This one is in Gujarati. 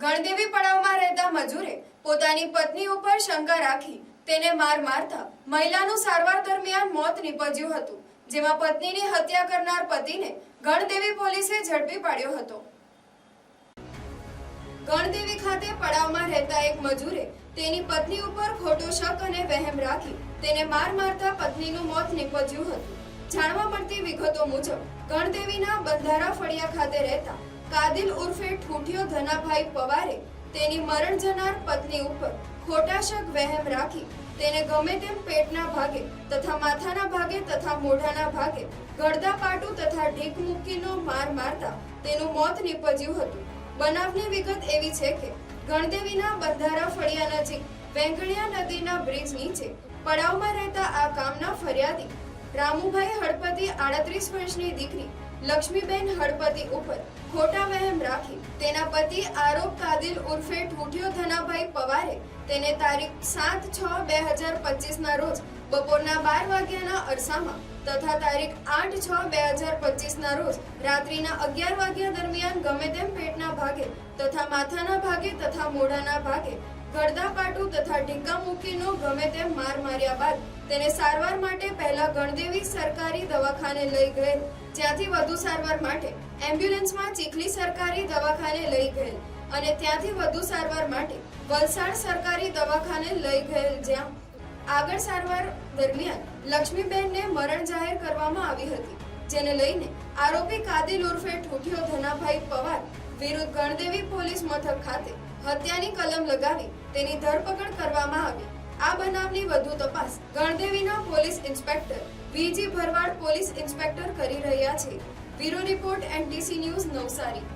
ગણદેવી પડાવમાં રહેતા મજૂરે પોતાની પત્ની ઉપર શંકા રાખી. તેને માર મારતા મહિલાનું સારવાર દરમિયાન મોત નીપજ્યું હતું, જેમાં પત્નીની હત્યા કરનાર પતિને ગણદેવી પોલીસે ઝડપી પાડ્યો હતો. ગણદેવી ખાતે પડાવમાં રહેતા એક મજૂરે તેની પત્ની ઉપર ખોટો શક અને વહેમ રાખી તેને માર મારતા પત્નીનું મોત નીપજ્યું હતું. જાણવા મળતી વિગતો મુજબ ગણદેવીના બંધારા ફળિયા ખાતે રહેતા કાદિલ ઉર્ફે ઠૂઠિયો ધનાભાઈ પવારે તેની મરણ જનાર પત્ની ઉપર ખોટા શક વહેમ રાખી તેને ગમે તેમ પેટના ભાગે તથા માથાના ભાગે તથા મોઢાના ભાગે ગળદા પાટું તથા ઢીક મૂકીનો માર મારતા તેનું મોત નીપજ્યું હતું. બનાવની વિગત એવી છે કે ગણદેવીના બંધારા ફળિયા નજીક વેંગણિયા નદીના બ્રિજ નીચે પડાવમાં રહેતા આ કામના ફરિયાદી રામુભાઈ હળપતિ આડત્રીસ વર્ષની દીકરી લક્ષ્મીબેન હળપતિ ઉપર ખોટા વહેમ રાખી તેના પતિ આરોપ કાદિલ ઉર્ફે ઠૂઠિયો ધનાભાઈ પવારે તેને તારીખ સાત છ બે હજાર પચીસના રોજ બપોરના બાર વાગ્યાના અરસામાં તથા તારીખ આઠ છ બે હજાર પચીસના રોજ રાત્રિના અગિયાર વાગ્યા દરમિયાન ગમે તેમ પેટના ભાગે તથા માથાના ભાગે તથા મોઢાના ભાગે ગળદા પાટું તથા ઢીંકા મૂકીનો ગમે તેમ માર માર્યા બાદ તેને સારવાર માટે પહેલા ગણદેવી સરકારી દવાખાને લઈ ગયેલ, જ્યાંથી વધુ સારવાર માટે એમ્બ્યુલન્સમાં ચીખલી સરકારી દવાખાને લઈ ગયેલ અને ત્યાંથી વધુ સારવાર માટે વલસાડ સરકારી દવાખાને લઈ ગયેલ, જ્યાં આગળ સારવાર દરમિયાન લક્ષ્મીબેનને મરણ જાહેર કરવામાં આવી હતી, જેને લઈને આરોપી કાદિલ ઉર્ફે ઠૂઠિયો ધનાભાઈ પવાર વિરુદ્ધ ગણદેવી પોલીસ મથક ખાતે હત્યાની કલમ લગાવી તેની ધરપકડ કરવામાં આવી. આ બનાવની વધુ તપાસ ગણદેવીના police inspector VG Bharwad police inspector કરી રહ્યા છે. Bureau report NTC news Navsari.